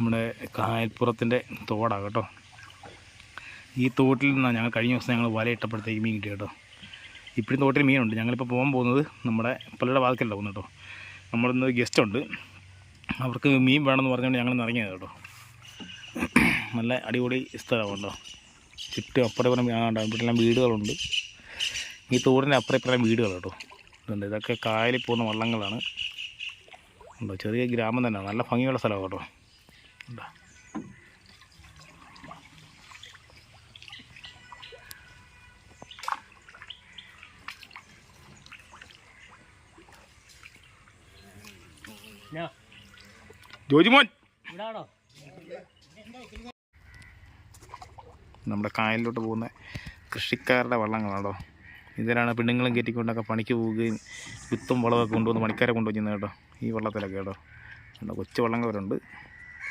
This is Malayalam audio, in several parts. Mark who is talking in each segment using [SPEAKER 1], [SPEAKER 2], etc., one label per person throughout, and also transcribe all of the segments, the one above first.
[SPEAKER 1] നമ്മുടെ കായൽപ്പുറത്തിന്റെ തോടാണ് കേട്ടോ. ഈ തോട്ടിൽ നിന്നാണ് ഞങ്ങൾ കഴിഞ്ഞ ദിവസം ഞങ്ങൾ വല ഇട്ടപ്പോഴത്തേക്ക് മീൻ കിട്ടി കേട്ടോ. ഇപ്പോഴും തോട്ടിൽ മീനുണ്ട്. ഞങ്ങളിപ്പോൾ പോകാൻ പോകുന്നത് നമ്മുടെ പലരുടെ വാതിക്കല്ല പോകുന്നത് കേട്ടോ. നമ്മളിന്ന് ഗസ്റ്റ് ഉണ്ട്. അവർക്ക് മീൻ വേണമെന്ന് പറഞ്ഞുകൊണ്ട് ഞങ്ങൾ ഇറങ്ങിയത് കേട്ടോ. നല്ല അടിപൊളി സ്ഥലമാണ് കേട്ടോ. ചുറ്റും അപ്പുറം ഇപ്പുറം ഇവിടെല്ലാം വീടുകളുണ്ട്. ഈ തോടിന്റെ അപ്പുറം ഇപ്പുറം വീടുകൾ കേട്ടോ. ഇതുണ്ട്. ഇതൊക്കെ കായലിൽ പോകുന്ന വള്ളങ്ങളാണ്. ഉണ്ടോ? ചെറിയ ഗ്രാമം തന്നെയാണ്. നല്ല ഭംഗിയുള്ള സ്ഥലമാണ് കേട്ടോ. ഉണ്ടോ ജോജിമോൻ. നമ്മുടെ കായലിലോട്ട് പോകുന്ന കൃഷിക്കാരുടെ വള്ളങ്ങളാണോ? ഇതിലാണ് പെണ്ണുങ്ങളും കയറ്റിക്കൊണ്ടൊക്കെ പണിക്ക് പോവുകയും വിത്തും വളമൊക്കെ കൊണ്ടുവന്ന് പണിക്കാരെ കൊണ്ടുവരുന്നത് കേട്ടോ. ഈ വള്ളത്തിലൊക്കെ കേട്ടോ. കൊച്ചു വള്ളങ്ങൾ വരുന്നുണ്ട്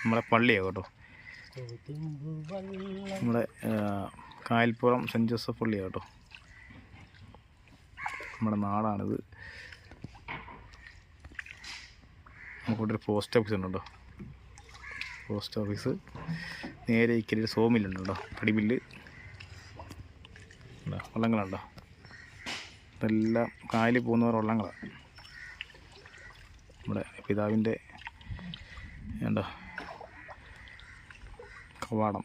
[SPEAKER 1] നമ്മുടെ പള്ളിയാണ് കേട്ടോ. നമ്മുടെ കായൽപ്പുറം സെന്റ് ജോസഫ് പള്ളിയാണ് കേട്ടോ. നമ്മുടെ നാടാണിത്. നമുക്കിവിടെ പോസ്റ്റ് ഓഫീസ് ഉണ്ട് കേട്ടോ. Post office. നേരെ ഇക്കരി സോമില്ലുണ്ട് കേട്ടോ. പടിമില്ല് വള്ളങ്ങളുണ്ടോ ഇതെല്ലാം കായലിൽ പോകുന്നവർ വള്ളങ്ങളാണ് നമ്മുടെ പിതാവിന്റെ ഉണ്ടോ കവാടം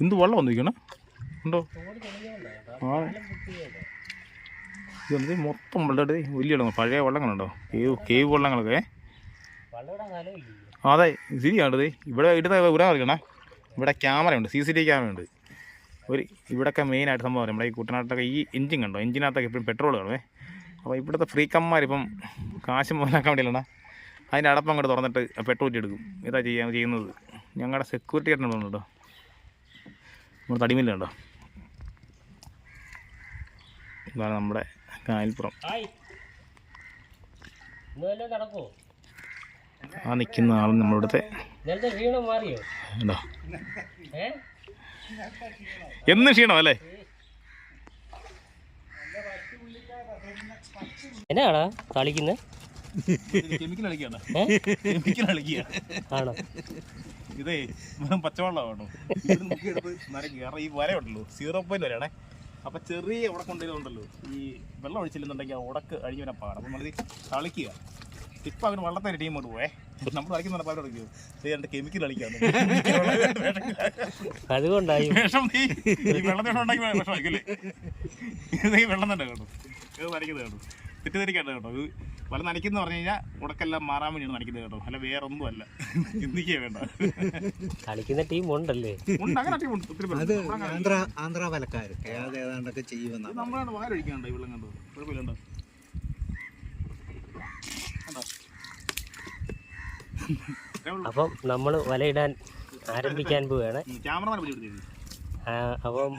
[SPEAKER 1] എന്ത് വെള്ളം വന്നിരിക്കണം? ഉണ്ടോ. ആ. ഇതെന്ത് മൊത്തം വെള്ളം വലിയ വെള്ളം. പഴയ വെള്ളങ്ങളുണ്ടോ? കേവ് കേവ് വെള്ളങ്ങളൊക്കെ അതെ ശരിയാണ് ദേ ഇവിടെ ഇടുന്ന ഇവിടെ കളിക്കണേ ഇവിടെ ക്യാമറ ഉണ്ട് C C T V camera ഉണ്ട്. ഒരു ഇവിടെയൊക്കെ മെയിനായിട്ട് സംഭവം നമ്മുടെ ഈ കുട്ടനാട്ടിലൊക്കെ ഈ എഞ്ചിൻ കണ്ടോ എഞ്ചിനകത്തൊക്കെ എപ്പോഴും പെട്രോൾ കാണുമേ അപ്പോൾ ഇവിടുത്തെ ഫ്രീക്കന്മാരിപ്പം കാശ് മുതലാക്കാൻ വേണ്ടിയില്ലണ്ട അതിന്റെ അടപ്പം അങ്ങോട്ട് തുറന്നിട്ട് പെട്രോൾ എടുക്കും ഇതാ ചെയ്യാൻ ചെയ്യുന്നത്. ഞങ്ങളുടെ സെക്യൂരിറ്റി ആയിട്ടുണ്ട് കേട്ടോ നമ്മുടെ തടിമില്ലുണ്ടോ ഇതാണ് നമ്മുടെ കായൽപ്പുറം. ആ നിൽക്കുന്ന ആളും നമ്മളിവിടുത്തെ എന്ന് ക്ഷീണം അല്ലേ?
[SPEAKER 2] എന്നാടാ കളിക്കുന്നത് ആണോ?
[SPEAKER 1] ഇതേ വെറും പച്ചവെള്ളം കേട്ടോ ഇത് നോക്കിയെടുത്ത് നരക്കി കാരണം ഈ വരയുണ്ടല്ലോ സീറോ പോയിന്റ് വരെയാണേ. അപ്പൊ ചെറിയ ഉടക്ക ഉണ്ടല്ലോ. ഈ വെള്ളം ഒഴിച്ചില്ലെന്നുണ്ടെങ്കിൽ ആ ഉടക്ക് അഴിഞ്ഞു വരാൻ പാടാം അപ്പൊ നമ്മളിത് തളിക്കുക. ഇപ്പൊ അവന് വള്ളത്തെ ടീം കൊണ്ട് പോയേ നമ്മൾ കളിക്കുന്ന പാട്ട് കളിക്കുമോ രണ്ട് കെമിക്കൽ കളിക്കാന്ന്
[SPEAKER 2] അതുകൊണ്ടായി.
[SPEAKER 1] വിഷം നീ ഉണ്ടാക്കി വിഷം അയക്കല്ലേ ഇത് ഈ വെള്ളം തന്നെ കേട്ടോ ഇത് വരയ്ക്കുന്നത് കേട്ടോ തെറ്റിദ്ധരിക്കാണ്ട് കേട്ടോ. ഇത് വല നനയ്ക്കുന്ന പറഞ്ഞു കഴിഞ്ഞാൽ ഉടക്കെല്ലാം മാറാൻ വേണ്ടിയാണ് നനയ്ക്കുന്നത് കേട്ടോ. അല്ല വേറെ ഒന്നും അല്ല ചിന്തിക്കേ വേണ്ട
[SPEAKER 2] കളിക്കുന്ന ടീം ഉണ്ടല്ലേ?
[SPEAKER 1] ഉണ്ട് അങ്ങനെ ടീം ഉണ്ട്. ഒത്തിരി പേരുണ്ട്.
[SPEAKER 3] അത്
[SPEAKER 1] നമ്മളങ്ങനെ
[SPEAKER 3] ആന്ധ്ര ആന്ധ്ര വലക്കാർ ഏത് ഏതാണ്ടൊക്കെ
[SPEAKER 1] ഇത്
[SPEAKER 3] ചെയ്യുമെന്നാണ്
[SPEAKER 1] നമ്മളാണ് വാര ഒഴിക്കാനുണ്ട് ഈ വെള്ളം കണ്ടോ? കുഴപ്പമില്ലണ്ടോ
[SPEAKER 2] അപ്പം നമ്മൾ വലയിടാൻ ആരംഭിക്കാൻ പോവുകയാണ് അപ്പം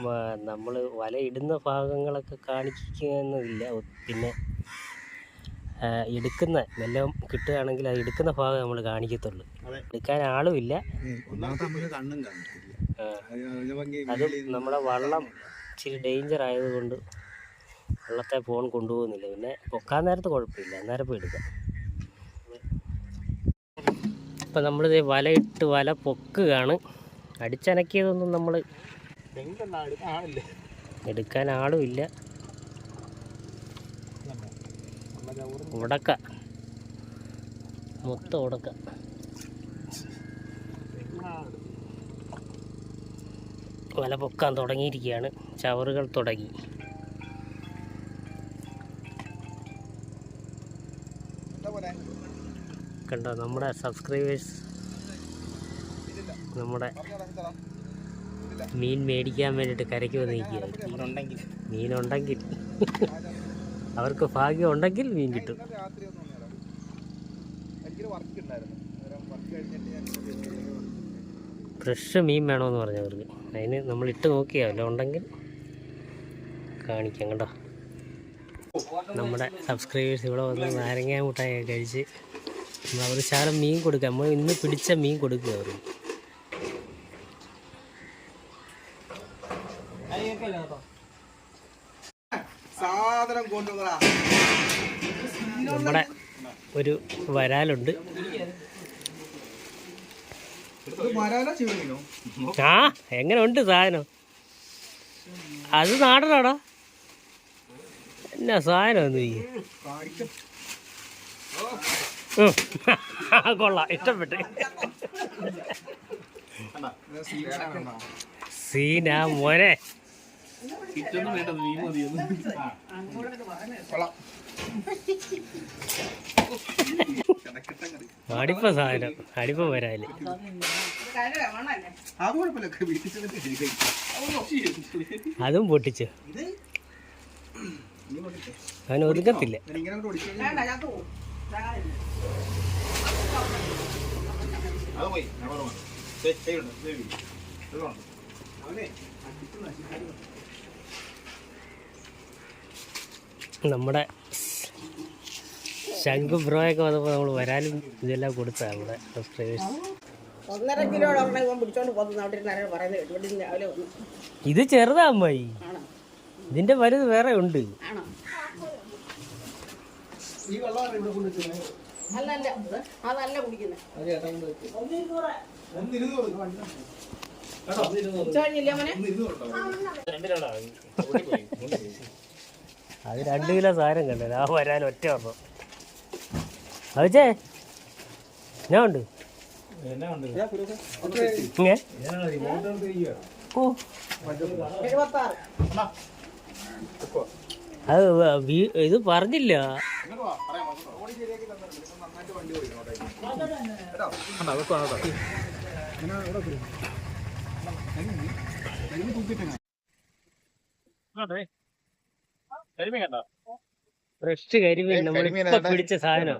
[SPEAKER 2] നമ്മൾ വലയിടുന്ന ഭാഗങ്ങളൊക്കെ കാണിക്കുന്നില്ല ഒ- പിന്നെ എടുക്കുന്ന വല്ലതും കിട്ടുകയാണെങ്കിൽ അത് എടുക്കുന്ന ഭാഗം നമ്മൾ കാണിക്കത്തുള്ളൂ. എടുക്കാൻ ആളുമില്ല.
[SPEAKER 3] അത്
[SPEAKER 2] നമ്മുടെ വള്ളം ഇച്ചിരി ഡേഞ്ചർ ആയതുകൊണ്ട് വള്ളത്തെ ഫോൺ കൊണ്ടുപോകുന്നില്ല. പിന്നെ പൊക്കാൻ നേരത്ത് കുഴപ്പമില്ല. അന്നേരം പോയി എടുക്കാം. ഇപ്പം നമ്മളിത് വലയിട്ട് വല പൊക്കുകയാണ്. അടിച്ചനക്കിയതൊന്നും നമ്മൾ എടുക്കാൻ ആളുമില്ല. ഉടക്ക. മൊത്തം ഉടക്ക. വല പൊക്കാൻ തുടങ്ങിയിരിക്കുകയാണ്. ചവറുകൾ തുടങ്ങി. കണ്ടോ നമ്മുടെ സബ്സ്ക്രൈബേഴ്സ് നമ്മുടെ മീൻ മേടിക്കാൻ വേണ്ടിയിട്ട് കരയ്ക്ക്
[SPEAKER 1] വന്നിരിക്കുകയാണ്
[SPEAKER 2] മീനുണ്ടെങ്കിൽ. അവർക്ക് ഭാഗ്യം ഉണ്ടെങ്കിൽ മീൻ കിട്ടും. ഫ്രഷ് മീൻ വേണമെന്ന് പറഞ്ഞവർക്ക് അതിന് നമ്മൾ ഇട്ട് നോക്കിയാവല്ലോ ഉണ്ടെങ്കിൽ കാണിക്കാം കേട്ടോ. നമ്മുടെ സബ്സ്ക്രൈബേഴ്സ് ഇവിടെ വന്ന് നാരങ്ങ മുട്ടായി കഴിച്ച് നമ്മൾ അവർ ശാലം മീൻ കൊടുക്കുക. നമ്മൾ ഇന്ന് പിടിച്ച മീൻ കൊടുക്കുക അവർക്ക്
[SPEAKER 3] സാധനം കൊണ്ടുവന്നടാ
[SPEAKER 2] നമ്മുടെ ഒരു വരാലുണ്ട്. ആ എങ്ങനെ ഉണ്ട് സാധനം? അത് നാടനാടാ. എന്നാ സാധനം ഒന്ന്. കൊള്ളാം ഇഷ്ടപ്പെട്ട്. സീനാ മോനെ.
[SPEAKER 3] കൊള്ളാം.
[SPEAKER 2] അടിപ്പ സാധനം. അടിപ്പ വരാൽ.
[SPEAKER 3] അത്
[SPEAKER 2] പൊട്ടിച്ചു. അവൻ ഒതുക്കത്തില്ല.
[SPEAKER 3] ഞാൻ
[SPEAKER 2] ശംഖു ബ്രോയൊക്കെ വന്നപ്പോൾ നമ്മൾ വരാനും ഇതെല്ലാം കൊടുത്താ നമ്മുടെ സബ്സ്ക്രൈബേഴ്സ്
[SPEAKER 4] ഒന്നര കിലോയോളം ഇവൻ പിടിച്ചോണ്ട് പോകുന്ന അവിടെ ഇരുന്ന് പറയുന്നത് കേട്ടു. ഇവിടെ രാവിലെ വന്നു.
[SPEAKER 2] ഇത് ചെറുതാ അമ്മായി. ഇതിന്റെ വലുത് വേറെ ഉണ്ട്.
[SPEAKER 4] ആണോ? അല്ല അല്ല അതല്ല കുടിക്കുന്നത്
[SPEAKER 3] അത്
[SPEAKER 4] രണ്ടു മോനെ?
[SPEAKER 2] അത് കിലോ സാധനം കണ്ടത് ആ വരാൻ ഒറ്റ പറഞ്ഞു അവച്ചേ ഞാൻ ഉണ്ട് അത് ഇത് പറഞ്ഞില്ല.
[SPEAKER 1] കരിമീൻ കണ്ടോ?
[SPEAKER 2] ഫ്രഷ് കരിമീൻ നമ്മൾ പിടിച്ച സാധനം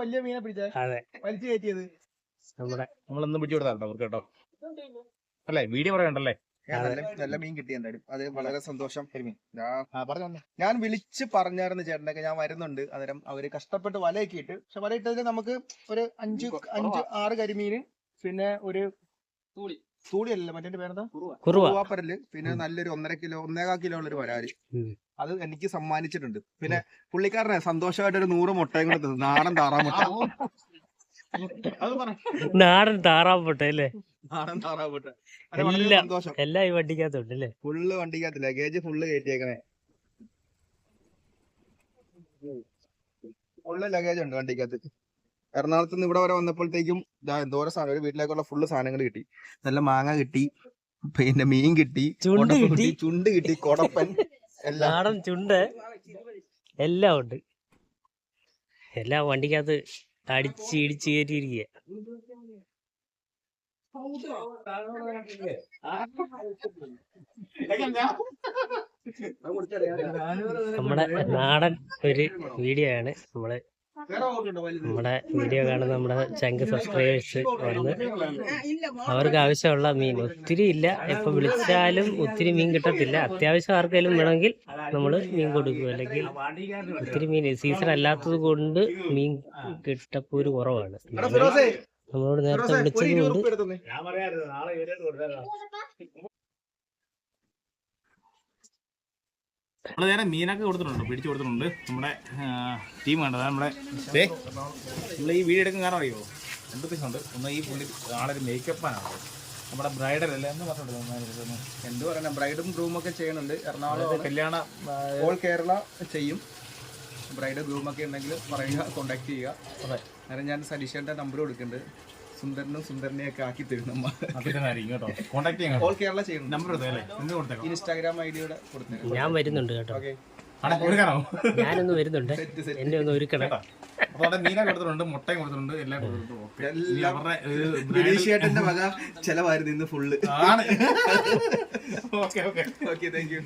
[SPEAKER 3] വലിയ മീനെ പിടിച്ച?
[SPEAKER 2] അതെ.
[SPEAKER 3] വലിച്ചു കയറ്റിയത്.
[SPEAKER 2] നമ്മുടെ
[SPEAKER 1] നമ്മളൊന്നും പിടിച്ചു കൊടുത്താട്ടോ അവർക്ക് കേട്ടോ? അല്ലേ? വീഡിയോ പറയണ്ടല്ലേ
[SPEAKER 3] നല്ല നല്ല മീൻ കിട്ടി എന്തായാലും അത് വളരെ സന്തോഷം. ഞാൻ
[SPEAKER 1] പറഞ്ഞു
[SPEAKER 3] ഞാൻ വിളിച്ച് പറഞ്ഞായിരുന്നു ചേട്ടനൊക്കെ. ഞാൻ വരുന്നുണ്ട്. അന്നേരം അവർ കഷ്ടപ്പെട്ട് വലയൊക്കെ ഇട്ട്. പക്ഷെ വല ഇട്ടതിൽ നമുക്ക് ഒരു അഞ്ച് അഞ്ച് ആറ് കരിമീന് പിന്നെ ഒരു തൂളി. തൂളിയല്ല മറ്റേ പേരെന്താ?
[SPEAKER 2] കുറുവ.
[SPEAKER 3] കുറുവാപ്പരൽ. പിന്നെ നല്ലൊരു ഒന്നര കിലോ ഒന്നേകാ കിലോ ഉള്ളൊരു വരാൽ.
[SPEAKER 2] ഉം.
[SPEAKER 3] അത് എനിക്ക് സമ്മാനിച്ചിട്ടുണ്ട്. പിന്നെ പുള്ളിക്കാരനെ സന്തോഷമായിട്ട് ഒരു നൂറ് മുട്ടയും കൂടെ തന്നു. നാടൻ താറാമുട്ട
[SPEAKER 2] നാടൻ താറാപ്പൊട്ടെ അല്ലേ?
[SPEAKER 3] നാടൻ താറാമുട്ട. സന്തോഷം.
[SPEAKER 2] എല്ലാം ഈ വണ്ടിക്കകത്തുണ്ട് അല്ലേ?
[SPEAKER 3] ഫുള്ള് വണ്ടിക്കകത്തില്ല ഗേജ് ഫുള്ള് കയറ്റിയേക്കണേ. ഫുള്ള് ലഗേജ് ഉണ്ട് വണ്ടിക്കകത്ത്. എറണാകുളത്ത് നിന്ന് ഇവിടെ വരെ വന്നപ്പോഴത്തേക്കും എന്തോരം സാധനം ഒരു വീട്ടിലേക്കുള്ള ഫുള്ള് സാധനങ്ങൾ കിട്ടി നല്ല മാങ്ങ കിട്ടി പിന്നെ മീൻ കിട്ടി
[SPEAKER 2] ചുണ്ട് കിട്ടി.
[SPEAKER 3] ചുണ്ട് കിട്ടി കൊടപ്പൻ
[SPEAKER 2] നാടൻ ചുണ്ട് എല്ലാം ഉണ്ട് എല്ലാം വണ്ടിക്കകത്ത് അടിച്ച് ഇടിച്ച് കയറ്റിയിരിക്കുക നമ്മുടെ നാടൻ ഒരു വീഡിയോ ആണ്
[SPEAKER 3] നമ്മൾ?
[SPEAKER 2] നമ്മുടെ വീഡിയോ കാണുന്ന നമ്മുടെ ചങ്ക് സബ്സ്ക്രൈബേഴ്സ് വന്ന്. അവർക്ക് ആവശ്യമുള്ള മീൻ. ഒത്തിരി ഇല്ല. എപ്പൊ വിളിച്ചാലും ഒത്തിരി മീൻ കിട്ടത്തില്ല. അത്യാവശ്യം ആർക്കെങ്കിലും വേണമെങ്കിൽ നമ്മൾ മീൻ കൊടുക്കും. അല്ലെങ്കിൽ ഒത്തിരി മീൻ. സീസൺ അല്ലാത്തത് കൊണ്ട് മീൻ കിട്ടപ്പോര് കുറവാണ്. നമ്മളോട് നേരത്തെ വിളിച്ചത് കൊണ്ട്
[SPEAKER 1] നമ്മൾ നേരെ മീനൊക്കെ കൊടുത്തിട്ടുണ്ട് പിടിച്ചു കൊടുത്തിട്ടുണ്ട്. നമ്മുടെ ടീം കണ്ടത് നമ്മുടെ നമ്മൾ ഈ വീഡിയോ എടുക്കാൻ കാരണം അറിയോ? രണ്ട് പീസ് ഉണ്ട് ഒന്ന് ഈ പുള്ളി ആളൊരു മേക്കപ്പാണ് നമ്മുടെ ബ്രൈഡൽ അല്ലേ? എന്ന് പറഞ്ഞിട്ടുണ്ട്
[SPEAKER 3] എന്ത് പറയുന്നത് ബ്രൈഡും ഗ്രൂമും ഒക്കെ ചെയ്യുന്നുണ്ട്. എറണാകുളം
[SPEAKER 1] കല്യാണ
[SPEAKER 3] ഓൾ കേരള ചെയ്യും. ബ്രൈഡ് ഗ്രൂമൊക്കെ ഉണ്ടെങ്കിൽ പറയുക കോണ്ടാക്ട് ചെയ്യുക.
[SPEAKER 1] അതെ.
[SPEAKER 3] അന്നേരം ഞാൻ സതീഷേന്റെ നമ്പർ കൊടുക്കുന്നുണ്ട്. സുന്ദരനും സുന്ദരനെ ഒക്കെ ആക്കി തരും നമ്മ.
[SPEAKER 1] അഭിനന്ദനായിരിക്കും കേട്ടോ. കോൺടാക്ട് ചെയ്യാൻ
[SPEAKER 3] ഓൾ കേരള
[SPEAKER 1] നമ്പർ
[SPEAKER 3] ഇൻസ്റ്റാഗ്രാം ഐഡിയുടെ കൊടുത്തേക്കാം.
[SPEAKER 2] ഞാൻ വരുന്നുണ്ട് കേട്ടോ. ഞാനൊന്ന് വരുന്നുണ്ട്. എന്നെ ഒന്ന് ഒരുക്കണം.
[SPEAKER 1] കേട്ടോ. അപ്പൊ അവിടെ മീനൊക്കെ കൊടുത്തിട്ടുണ്ട് മുട്ടയും കൊടുത്തിട്ടുണ്ട് എല്ലാം കൊടുത്തിട്ടുണ്ട്.
[SPEAKER 3] വക ചെലവായിരുന്നു ഇന്ന് ഫുള്ള്
[SPEAKER 1] ആണ്. Okay okay
[SPEAKER 3] okay thank you